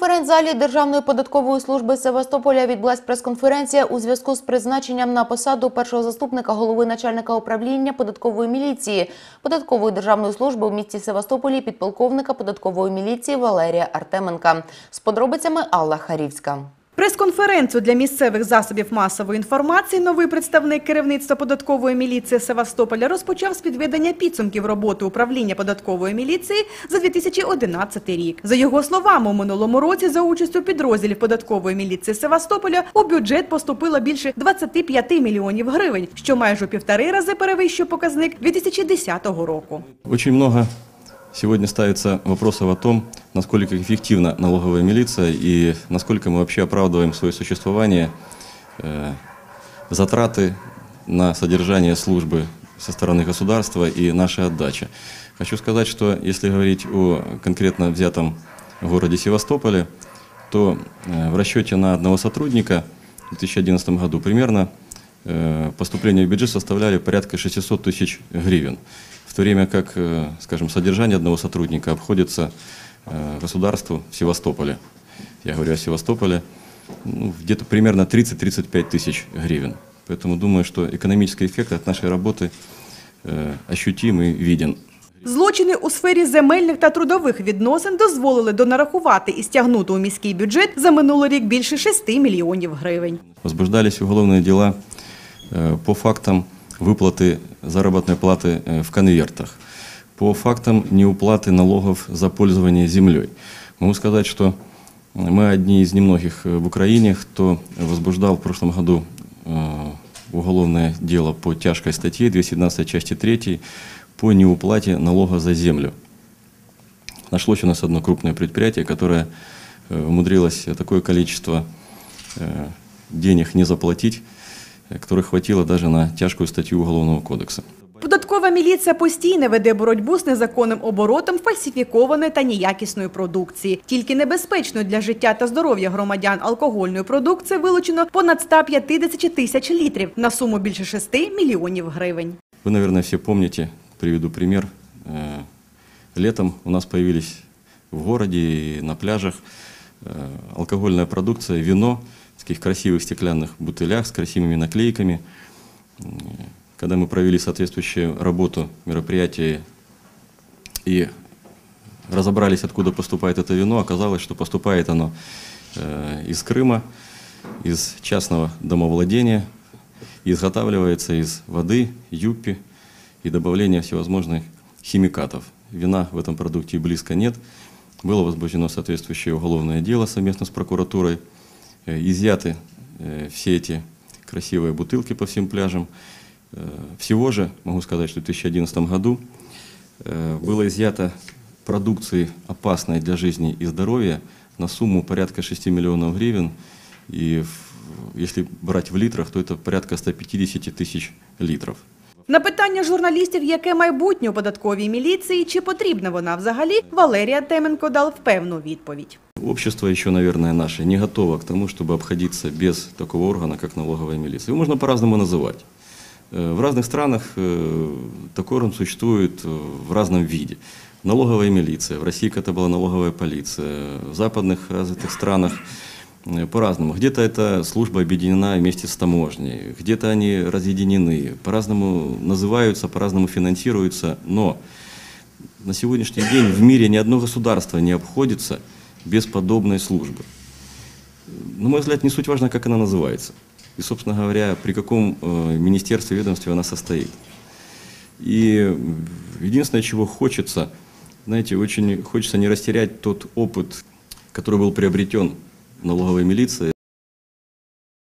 конференц-залі Державної податкової служби Севастополя відбулась прес-конференція у зв'язку з призначенням на посаду першого заступника голови начальника управління податкової міліції податкової державної служби у місті Севастополі підполковника податкової міліції Валерія Артеменка. З подробицями Алла Харівська. Прес-конференцію для місцевих засобів масової інформації новий представник керівництва податкової міліції Севастополя розпочав з підведення підсумків роботи управління податкової міліції за 2011 рік. За його словами, у минулому році за участю підрозділів податкової міліції Севастополя у бюджет поступило більше 25 мільйонів гривень, що майже у півтори рази перевищує показник 2010 року. Очень много сегодня ставится вопросов о том, насколько эффективна налоговая милиция и насколько мы вообще оправдываем свое существование, э, затраты на содержание службы со стороны государства и наша отдача. Хочу сказать, что если говорить о конкретно взятом городе Севастополе, то э, в расчете на одного сотрудника в 2011 году примерно э, поступления в бюджет составляли порядка 600 тысяч гривен, в то время как, э, скажем, содержание одного сотрудника обходится э, государству в Севастополе, я говорю о Севастополе, ну, где-то примерно 30-35 тысяч гривен. Поэтому думаю, что экономический эффект от нашей работы э, ощутим и виден. Злочини у сфері земельних та трудових відносин дозволили донарахувати і стягнути у міський бюджет за минулий рік більше 6 мільйонів гривень. Возбуждались уголовные дела э, по фактам выплаты заработной платы э, в конвертах, по фактам неуплаты налогов за пользование землей. Могу сказать, что мы одни из немногих э, в Украине, кто возбуждал в прошлом году э, уголовное дело по тяжкой статье 212 части 3 по неуплате налога за землю. Нашлось у нас одно крупное предприятие, которое э, умудрилось такое количество э, денег не заплатить, э, которых хватило даже на тяжкую статью Уголовного кодекса. Податкова міліція постійно веде боротьбу з незаконним оборотом фальсифікованої та неякісної продукції. Тільки небезпечною для життя та здоров'я громадян алкогольної продукції вилучено понад 150 тисяч літрів на суму більше 6 мільйонів гривень. Вы, наверное, все помните, приведу пример. Э, Летом у нас появились в городе и на пляжах э, алкогольная продукция, вино в Таких красивых стеклянных бутылях с красивыми наклейками. Когда мы провели соответствующую работу, мероприятие и разобрались, откуда поступает это вино, оказалось, что поступает оно э, из Крыма, из частного домовладения, изготавливается из воды, юппи и добавления всевозможных химикатов. Вина в этом продукте близко нет. Было возбуждено соответствующее уголовное дело совместно с прокуратурой. Э, Изъяты э, все эти красивые бутылки по всем пляжам. Э, Всего же, могу сказать, что в 2011 году э, было изъято продукции, опасной для жизни и здоровья, на сумму порядка 6 миллионов гривен. И в- если брать в литрах, то это порядка 150 тысяч литров. На питання журналістів, яке майбутнє у податковій міліції, чи потрібна вона взагалі, Валерія Теменко дав певну відповідь. Общество еще, наверное, наше не готово к тому, чтобы обходиться без такого органа, как налоговая милиция. Его можно по-разному называть. Э, В разных странах э, такой орган существует э, в разном виде. Налоговая милиция, в России это была налоговая полиция, в западных развитых странах по-разному. Где-то эта служба объединена вместе с таможней, где-то они разъединены, по-разному называются, по-разному финансируются, но на сегодняшний день в мире ни одно государство не обходится без подобной службы. На мой взгляд, не суть важно, как она называется. И, собственно говоря, при каком э, министерстве, ведомстве она состоит. И единственное, чего хочется, знаете, очень хочется не растерять тот опыт, который был приобретен налоговой милицией.